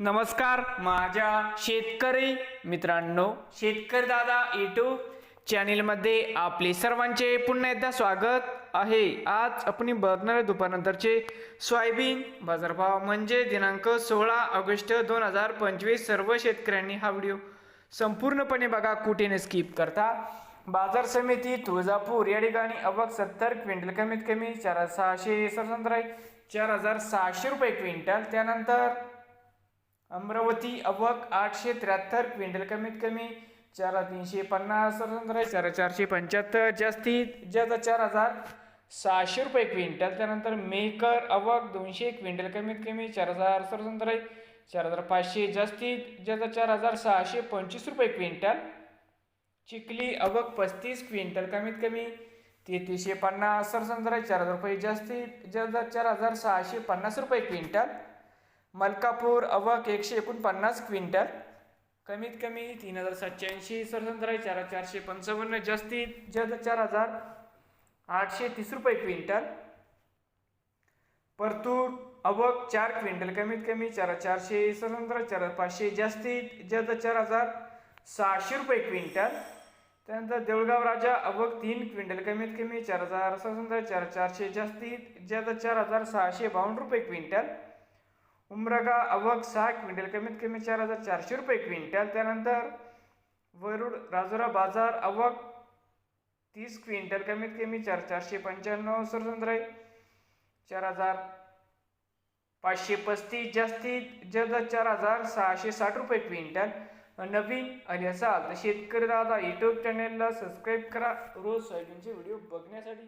नमस्कार माझ्या शेतकरी मित्रांनो शेतकरी दादा युट्यूब चॅनेलमध्ये आपले सर्वांचे पुन्हा एकदा स्वागत आहे. आज आपण बघणार आहे दुपारनंतरचे सोयाबीन बाजारभाव म्हणजे दिनांक सोळा ऑगस्ट दोन हजार पंचवीस. सर्व शेतकऱ्यांनी हा व्हिडिओ संपूर्णपणे बघा कुठे न स्किप करता? बाजार समिती तुळजापूर या ठिकाणी अवक सत्तर क्विंटल कमीत कमी चार सहाशे सरसंत्र चार हजार सहाशे रुपये क्विंटल. त्यानंतर अमरावती अवक आठशे त्र्याहत्तर क्विंटल कमीत कमी चार तीनशे पन्नास चार चारशे पंच्याहत्तर जास्तीत जास्त चार हजार सहाशे रुपये क्विंटल. त्यानंतर मेकर अवक दोनशे क्विंटल कमीत कमी चार हजार सरसंत्र चार हजार पाचशे जास्तीत जास्त चार हजार सहाशे पंचवीस रुपये क्विंटल. चिखली अवक पस्तीस क्विंटल कमीत कमी तेहतीसशे पन्नास सरसंत्र चार हजार रुपये जास्तीत जास्त चार हजार सहाशे पन्नास रुपये क्विंटल. मलकापूर अवक एकशे एकोणपन्नास क्विंटल. कमीत कमी तीन हजार सातशे ऐंशी सरसंत्र चार हजार चारशे पंचावन्न जास्तीत जास्त चार हजार आठशे तीस रुपये क्विंटल. परतूर अवक चार क्विंटल कमीत कमी चार हजार चारशे सरसंत्र चार हजार पाचशे जास्तीत जास्त चार हजार सहाशे रुपये क्विंटल. त्यानंतर देऊळगाव राजा अवक तीन क्विंटल कमीत कमी चार हजार सरसंत्र चार चारशे जास्तीत जास्त चार हजार सहाशे बावन्न रुपये क्विंटल. उमरगा अवक सहा क्विंटल कमीत कमी चार हजार चारशे रुपये क्विंटल. त्यानंतर वरुड राजुरा बाजार अवक तीस क्विंटल कमीत कमी चार चारशे पंच्याण्णव. सरसंत्र चार हजार पाचशे पस्तीस. जास्तीत जास्त चार हजार सहाशे साठ रुपये क्विंटल. नवीन आणि असाल तर शेतकरी दादा यूट्यूब चॅनेलला सबस्क्राईब करा. रोज सोयाबीनचे व्हिडिओ बघण्यासाठी.